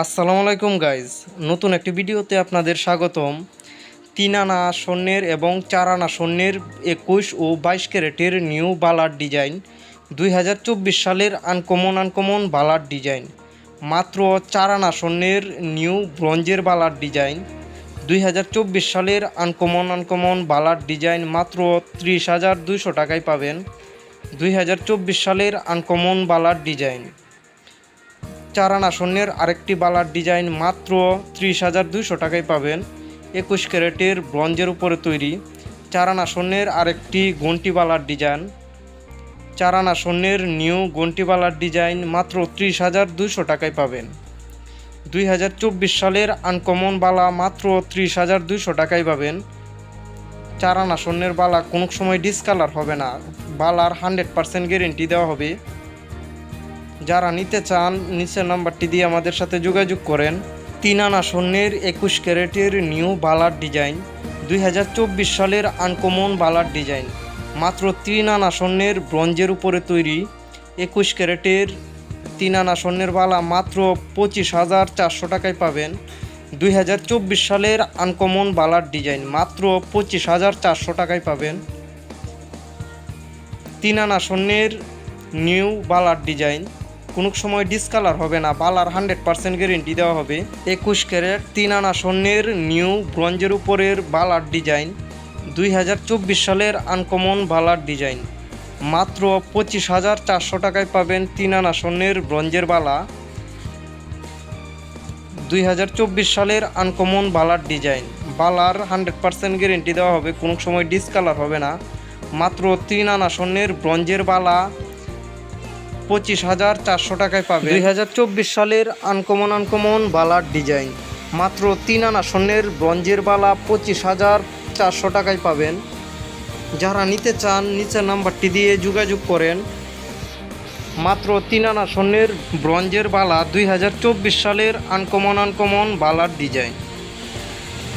আসসালামু আলাইকুম গাইজ নতুন একটি ভিডিওতে আপনাদের স্বাগতম। তিন আনা স্বর্ণের এবং চার আনা স্বর্ণের একুশ ও বাইশ ক্যারেটের নিউ বালার ডিজাইন, দুই হাজার চব্বিশ সালের আনকমন আনকমন বালার ডিজাইন, মাত্র চার আনা স্বর্ণের নিউ ব্রঞ্জের বালার ডিজাইন, দুই হাজার চব্বিশ সালের আনকমন আনকমন বালার ডিজাইন মাত্র ত্রিশ হাজার দুইশো টাকায় পাবেন, দুই হাজার চব্বিশ সালের আনকমন বালার ডিজাইন। চারানা স্বর্ণের আরেকটি বালার ডিজাইন মাত্র ত্রিশ হাজার দুইশো টাকায় পাবেন। একুশ ক্যারেটের ব্রঞ্জের উপরে তৈরি চারানা স্বর্ণের আরেকটি গন্টি বালার ডিজাইন। চারানা স্বর্ণের নিউ গন্টি বালার ডিজাইন মাত্র ত্রিশ হাজার দুইশো টাকায় পাবেন। দুই হাজার চব্বিশ সালের আনকমন বালা মাত্র ত্রিশ হাজার দুইশো টাকায় পাবেন। চারানা স্বর্ণের বালা কোনো সময় ডিসকালার হবে না। বালার হান্ড্রেড পার্সেন্ট গ্যারেন্টি দেওয়া হবে। যারা নিতে চান, নিচের নাম্বারটি দিয়ে আমাদের সাথে যোগাযোগ করেন। তিন আনা স্বর্ণের একুশ ক্যারেটের নিউ বালার ডিজাইন, দুই হাজার চব্বিশ সালের আনকমন বালার ডিজাইন। মাত্র তিন আনা স্বর্ণের ব্রঞ্জের উপরে তৈরি একুশ ক্যারেটের তিন আনা স্বর্ণের বালা মাত্র পঁচিশ হাজার চারশো টাকায় পাবেন। দুই হাজার চব্বিশ সালের আনকমন বালার ডিজাইন মাত্র পঁচিশ হাজার চারশো টাকায় পাবেন। তিন আনা স্বর্ণের নিউ বালার ডিজাইন কোনো সময় ডিসকালার হবে না বালার হান্ড্রেড পার্সেন্ট গ্যারেন্টি দেওয়া হবে। একুশ ক্যারেট, তিন আনা স্বর্ণের নিউ ব্রঞ্জের উপরের বালার ডিজাইন দুই হাজার চব্বিশ সালের আনকমন বালার ডিজাইন মাত্র পঁচিশ হাজার চারশো টাকায় পাবেন তিন আনা স্বর্ণের ব্রঞ্জের বালা। দুই হাজার চব্বিশ সালের আনকমন বালার ডিজাইন বালার হান্ড্রেড পার্সেন্ট গ্যারেন্টি দেওয়া হবে, কোনো সময় ডিসকালার হবে না। মাত্র তিন আনা স্বর্ণের ব্রঞ্জের বালা। পঁচিশ হাজার চারশো টাকায় পাবে। দুই হাজার চব্বিশ সালের আনকমন আনকমন বালার ডিজাইন। মাত্র তিন আনা স্বর্ণের ব্রঞ্জের বালা পঁচিশ হাজার চারশো টাকায় পাবেন। যারা নিতে চান, নিচের নাম্বারটি দিয়ে যোগাযোগ করেন। মাত্র তিন আনা স্বর্ণের ব্রঞ্জের বালা দুই হাজার চব্বিশ সালের আনকমন আনকমন বালার ডিজাইন।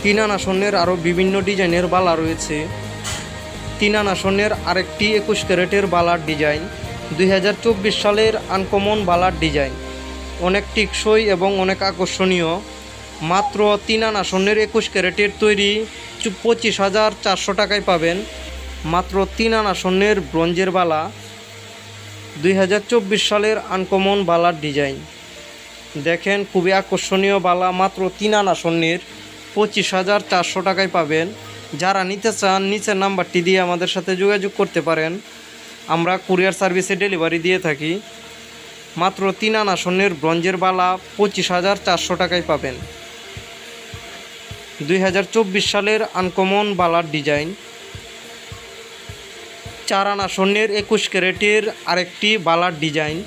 তিন আনা স্বর্ণের আরও বিভিন্ন ডিজাইনের বালা রয়েছে। তিন আনা স্বর্ণের আরেকটি একুশ ক্যারেটের বালার ডিজাইন। দুই হাজার চব্বিশ সালের আনকমন বালার ডিজাইন। অনেক টিকসই এবং অনেক আকর্ষণীয়। মাত্র তিন আনা স্বর্ণের একুশ ক্যারেটের তৈরি পঁচিশ হাজার চারশো টাকায় পাবেন। মাত্র তিন আনা স্বর্ণের ব্রঞ্জের বালা। দুই হাজার চব্বিশ সালের আনকমন বালার ডিজাইন। দেখেন, খুবই আকর্ষণীয় বালা। মাত্র তিন আনা স্বর্ণের পঁচিশ হাজার চারশো টাকায় পাবেন। যারা নিতে চান, নিচের নাম্বারটি দিয়ে আমাদের সাথে যোগাযোগ করতে পারেন। আমরা কুরিয়ার সার্ভিসে ডেলিভারি দিয়ে থাকি। মাত্র তিন আনা স্বর্ণের ব্রঞ্জের বালা পঁচিশ হাজার চারশো টাকায় পাবেন। দুই হাজার চব্বিশ সালের আনকমন বালার ডিজাইন। চার আনা স্বর্ণের একুশ ক্যারেটের আরেকটি বালার ডিজাইন।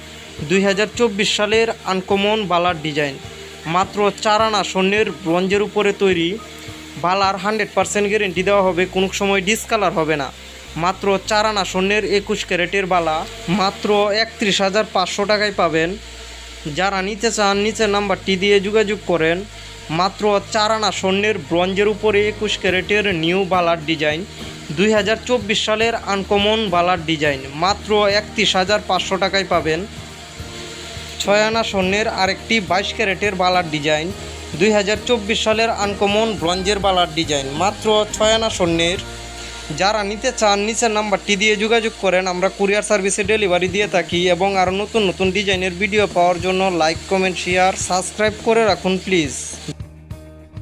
দুই হাজার চব্বিশ সালের আনকমন বালার ডিজাইন। মাত্র চার আনা স্বর্ণের ব্রঞ্জের উপরে তৈরি। বালার হান্ড্রেড পার্সেন্ট গ্যারেন্টি দেওয়া হবে, কোনো সময় ডিসকালার হবে না। মাত্র চার আনা স্বর্ণের একুশ ক্যারেটের বালা, মাত্র একত্রিশ হাজার পাঁচশো টাকায় পাবেন। যারা নিতে চান, নিচের নাম্বারটি দিয়ে যোগাযোগ করেন। মাত্র চার আনা স্বর্ণের ব্রঞ্জের উপরে একুশ ক্যারেটের নিউ বালার ডিজাইন, দুই হাজার চব্বিশ সালের আনকমন বালার ডিজাইন, মাত্র একত্রিশ হাজার পাঁচশো টাকায় পাবেন। ছয় আনা স্বর্ণের আরেকটি বাইশ ক্যারেটের বালার ডিজাইন, দুই হাজার চব্বিশ সালের আনকমন ব্রঞ্জের বালার ডিজাইন, মাত্র ছয় আনা স্বর্ণের যারা নিতে চান, নিচের নাম্বারটি দিয়ে যোগাযোগ করেন। আমরা কুরিয়ার সার্ভিসে ডেলিভারি দিয়ে থাকি এবং আরও নতুন নতুন ডিজাইনের ভিডিও পাওয়ার জন্য লাইক, কমেন্ট, শেয়ার, সাবস্ক্রাইব করে রাখুন, প্লিজ।